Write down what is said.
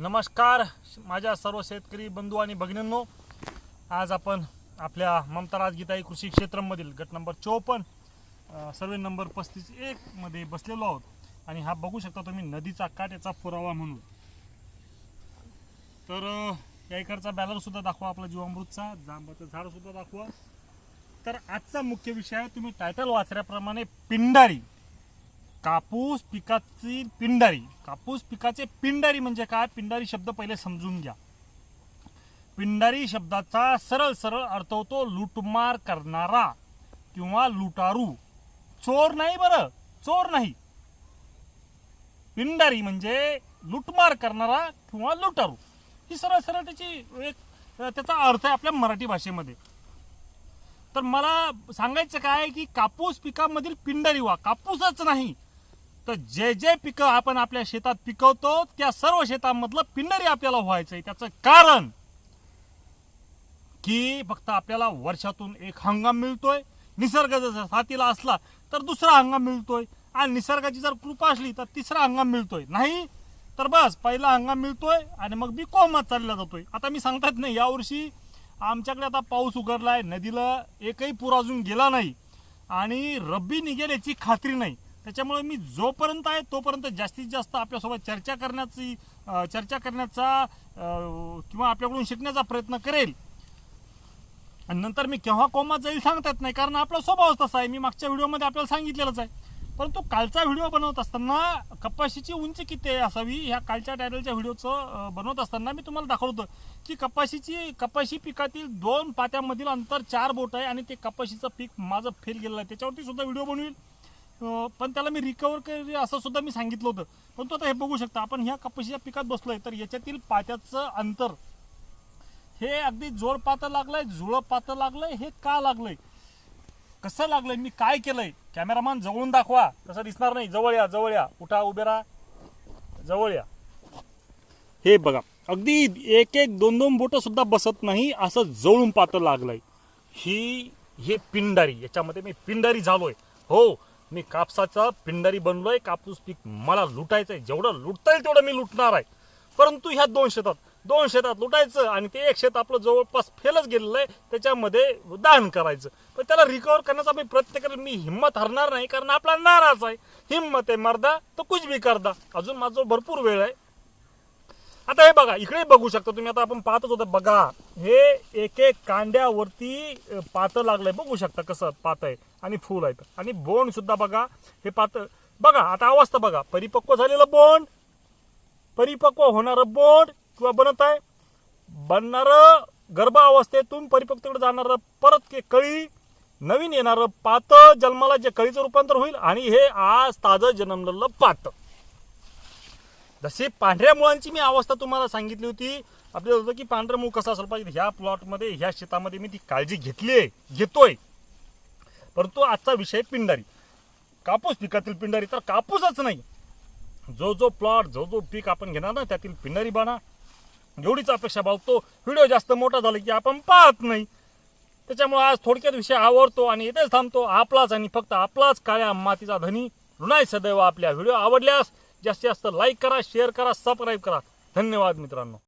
नमस्कार माझ्या सर्व शेतकरी बंधू आणि भगिनींनो. आज आपण आपल्या ममता राजगीताई कृषी क्षेत्रामधील गट नंबर चोपन्न सर्वे नंबर पस्तीस एकमध्ये बसलेलो आहोत. आणि हा बघू शकता तुम्ही नदीचा काठ याचा पुरावा म्हणून. तर या इकडचा बॅलरसुद्धा दाखवा आपला जीवामृतचा जांबाचं झाडसुद्धा दाखवा. तर आजचा मुख्य विषय आहे तुम्ही टायटल वाचल्याप्रमाणे पिंडारी. कापूस पिकाची पिंडारी. कापूस पिकाचे पिंडारी म्हणजे काय? पिंडारी शब्द पहिले समजून घ्या. पिंडारी शब्दाचा सरळ सरळ अर्थ होतो लुटमार करणारा किंवा लुटारू. चोर नाही बरं. चोर नाही. पिंडारी म्हणजे लुटमार करणारा किंवा लुटारू. ही सरळ सरळ त्याची एक त्याचा अर्थ आहे आपल्या मराठी भाषेमध्ये. तर मला सांगायचं काय की कापूस पिकामधील पिंडारी वा कापूसच नाही. तर जे जे पिकं आपण आपल्या शेतात पिकवतो त्या सर्व शेतामधलं पिंडरी आपल्याला व्हायचं आहे त्याचं कारण की फक्त आपल्याला वर्षातून एक हंगाम मिळतोय निसर्ग जर साथीला असला तर दुसरा हंगाम मिळतोय. आणि निसर्गाची जर कृपा असली तर तिसरा हंगाम मिळतोय. नाही? तर बस पहिला हंगाम मिळतोय आणि मग बी कोमात चालला जातोय. आता मी सांगतात नाही यावर्षी आमच्याकडे आता पाऊस उघडला आहे नदीला एकही पूर अजून गेला नाही. आणि रब्बी निघेल याची खात्री नाही. त्याच्यामुळे मी जोपर्यंत आहे तोपर्यंत जास्तीत जास्त आपल्यासोबत चर्चा करण्याची चर्चा करण्याचा किंवा आपल्याकडून शिकण्याचा प्रयत्न करेल. आणि नंतर मी केव्हा कोमात जाईल सांगता येत नाही कारण आपला स्वभाव तसा आहे. मी मागच्या व्हिडिओमध्ये आपल्याला सांगितलेलंच आहे. परंतु कालचा व्हिडिओ बनवत असताना कपाशीची उंची किती आहे असावी ह्या कालच्या टायटलच्या व्हिडिओचं बनवत असताना मी तुम्हाला दाखवतो की कपाशीची कपाशी पिकातील दोन पात्यामधील अंतर चार बोट आहे आणि ते कपाशीचं पीक माझं फेल गेलेलं आहे. त्याच्यावरती सुद्धा व्हिडिओ बनवेल पण त्याला मी रिकवर करेल असं सुद्धा मी सांगितलं होतं. पण तो आता हे बघू शकता आपण ह्या कपाशीच्या पिकात बसलोय तर याच्यातील पात्याचं अंतर हे अगदी जोड पातं लागलंय जुळं पातं लागलंय हे का लागलंय? कसं लागलंय? मी काय केलंय? कॅमेरामॅन जवळून दाखवा. तसं दिसणार नाही. जवळ या जवळ या. उठा उभे राहा. जवळ या. हे बघा अगदी एक एक दोन दोन बोट सुद्धा बसत नाही असं जवळून पातं लागलंय. ही हे पिंडारी याच्यामध्ये मी पिंडारी झालोय. हो मी कापसाचा पिंडारी बनलोय कापूस पीक मला लुटायचं आहे जेवढं लुटता येईल तेवढं मी लुटणार आहे. परंतु ह्या दोन शेतात दोन शेतात लुटायचं आणि ते एक शेत आपलं जवळपास फेलच गेलेलं आहे त्याच्यामध्ये दान करायचं. पण त्याला रिकवर करण्याचा मी प्रयत्न मी हिंमत हरणार नाही कारण आपला नाराज आहे. हिंमत आहे मर्दा तर कुछ भी करदा. अजून माझं भरपूर वेळ आहे. आता हे बघा इकडे बघू शकता तुम्ही आता आपण पाहतच होतं बघा हे एक एक कांड्यावरती अ, पातं लागलंय. बघू शकता कसं पात आहे आणि फुल आहेत. आणि बोंड सुद्धा बघा हे पात बघा आता अवस्था बघा. परिपक्व झालेलं बोंड परिपक्व होणारं बोंड किंवा बनत आहे. बनणारं गर्भावस्थेतून परिपक्वतेकडे जाणारं परत के कळी नवीन येणारं पात जन्माला जे कळीचं रूपांतर होईल आणि हे आज ताजं जन्मलेलं पातं. जसे पांढऱ्या मुळांची मी अवस्था तुम्हाला सांगितली होती आपल्याला होतं की पांढरा मूळ कसा असलं पाहिजे ह्या प्लॉटमध्ये ह्या शेतामध्ये मी ती काळजी घेतली आहे घेतोय. परंतु आजचा विषय पिंडारी. कापूस पिकातील पिंडारी तर कापूसच नाही. जो जो प्लॉट जो जो पीक आपण घेणार ना त्यातील पिंडारी बाणा. एवढीच अपेक्षा बाळगतो. व्हिडिओ जास्त मोठा झाला की आपण पाहत नाही. त्याच्यामुळे आज थोडक्यात विषय आवडतो आणि इथेच थांबतो. आपलाच आणि फक्त आपलाच काळ्या मातीचा धनी. ऋणाय सदैव आपल्या व्हिडिओ आवडल्यास जास्तीत जास्त लाईक करा शेअर करा सबस्क्राईब करा. धन्यवाद मित्रांनो.